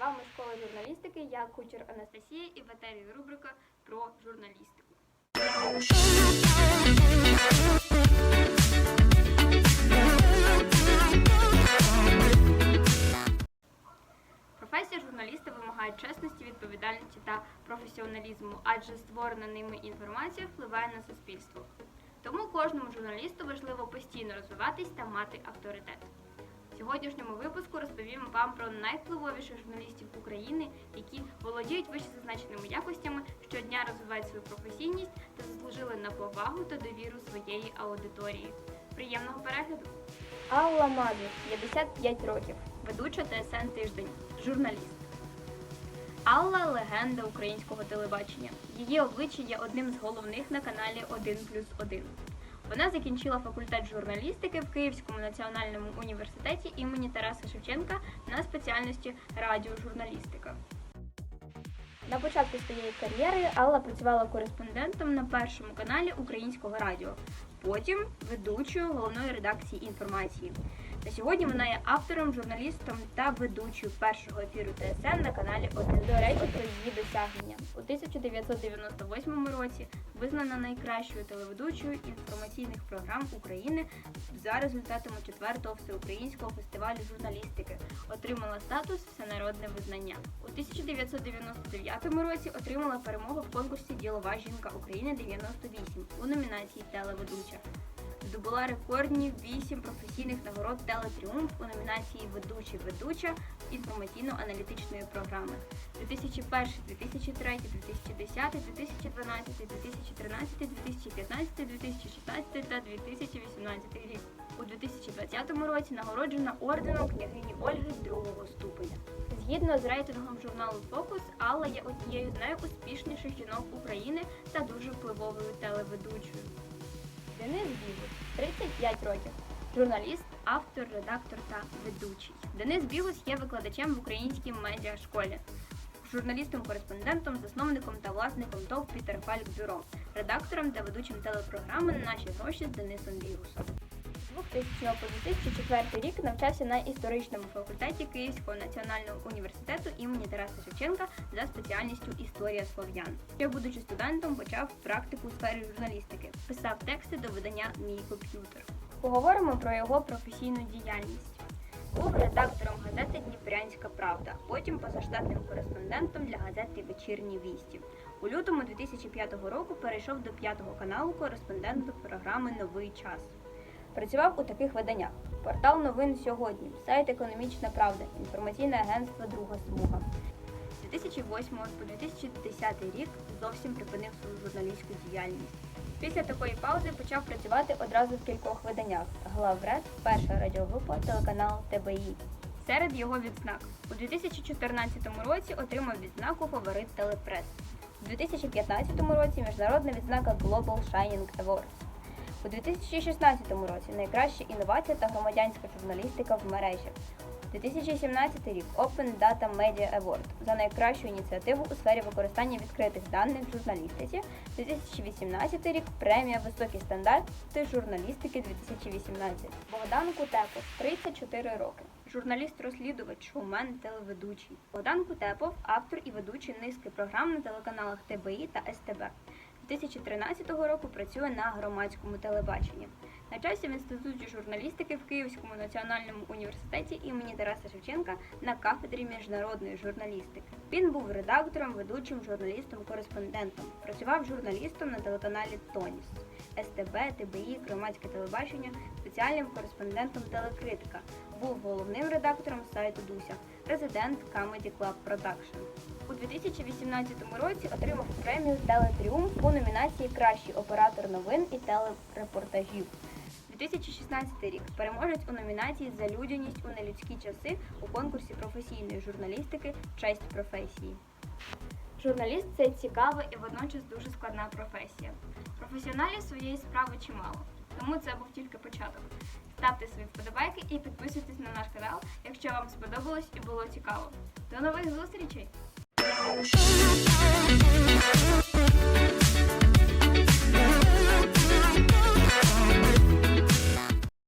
Вами школа журналістики, я кучер Анастасія і в етері рубрика про журналістику. Професія журналіста вимагає чесності, відповідальності та професіоналізму, адже створена ними інформація впливає на суспільство. Тому кожному журналісту важливо постійно розвиватись та мати авторитет. Сьогоднішньому випуску розповім вам про найвпливовіших журналістів України, які володіють вищезазначеними якостями, щодня розвивають свою професійність та заслужили на повагу та довіру своєї аудиторії. Приємного перегляду! Алла Мазур, 55 років, ведуча ТСН Тиждень, журналіст. Алла легенда українського телебачення. Її обличчя є одним з головних на каналі 1 плюс 1. Вона закінчила факультет журналістики в Київському національному університеті імені Тараса Шевченка на спеціальності радіожурналістика. На початку своєї кар'єри Алла працювала кореспондентом на першому каналі Українського радіо, потім ведучою головної редакції інформації. На сьогодні вона є автором, журналістом та ведучою першого ефіру ТСН на каналі 1. До речі, про її досягнення. У 1998 році визнана найкращою телеведучою інформаційних програм України за результатами 4-го всеукраїнського фестивалю журналістики. Отримала статус всенародне визнання. У 1999 році отримала перемогу в конкурсі Ділова жінка України 98 у номінації Телеведуча. Здобула рекордні 8 професійних нагород Телетріумф у номінації Ведучий ведуча інформаційно-аналітичної програми 2001, 2003, 2010, 2012, 2013, 2015, 2016 та 2018 рік. У 2020 році нагороджена орденом княгині Ольги другого ступеня. Згідно з рейтингом журналу Фокус, Алла є однією з найуспішніших жінок України та дуже впливовою телеведучою. Денис Бігус, 35 років. Журналіст, автор, редактор та ведучий. Денис Білус є викладачем в українській медіашколі, журналістом-кореспондентом, засновником та власником ТОВ Пітер Фальк Бюро, редактором та ведучим телепрограми Наші гроші з Денисом Бігусом. З 2000 по 2004 рік навчався на історичному факультеті Київського національного університету імені Тараса Шевченка за спеціальністю Історія слов'ян. Ще будучи студентом, почав практику у сфері журналістики, писав тексти до видання Мій комп'ютер. Поговоримо про його професійну діяльність. Був редактором газети Дніпрянська Правда, потім позаштатним кореспондентом для газети Вечірні вісті. У лютому 2005 року перейшов до п'ятого каналу кореспондентом програми Новий час. Працював у таких виданнях: портал новин сьогодні, сайт Економічна Правда, інформаційне агентство Друга Смуга. З 2008 по 2010 рік зовсім припинив свою журналістську діяльність. Після такої паузи почав працювати одразу в кількох виданнях: Главред, перша радіогрупа, телеканал ТБІ. Серед його відзнак у 2014 році отримав відзнаку Фаворит Телепрес. У 2015 році міжнародна відзнака Global Shining Awards. У 2016 році найкраща інновація та громадянська журналістика в мережі. 2017 рік Open Data Media Award за найкращу ініціативу у сфері використання відкритих даних в журналістиці. 2018 рік премія Високі стандарти журналістики 2018. Богдан Кутепов, 34 роки. Журналіст-розслідувач, шоумен, телеведучий. Богдан Кутепов, автор і ведучий низки програм на телеканалах ТБІ та СТБ. 2013 року працює на громадському телебаченні. Навчався в інституті журналістики в Київському національному університеті імені Тараса Шевченка на кафедрі міжнародної журналістики. Він був редактором, ведучим, журналістом, кореспондентом. Працював журналістом на телеканалі Тоніс, СТБ, ТБІ, громадське телебачення, спеціальним кореспондентом телекритика. Був головним редактором сайту Дуся, президент Comedy Club Production. У 2018 році отримав премію Телетріумф у номінації Кращий оператор новин і телерепортажів. 2016 рік переможець у номінації за людяність у нелюдські часи у конкурсі професійної журналістики Честь професії. Журналіст це цікава і водночас дуже складна професія. Професіоналів своєї справи чимало, тому це був тільки початок. Ставте свої вподобайки і підписуйтесь на наш канал, якщо вам сподобалось і було цікаво. До нових зустрічей! Show my.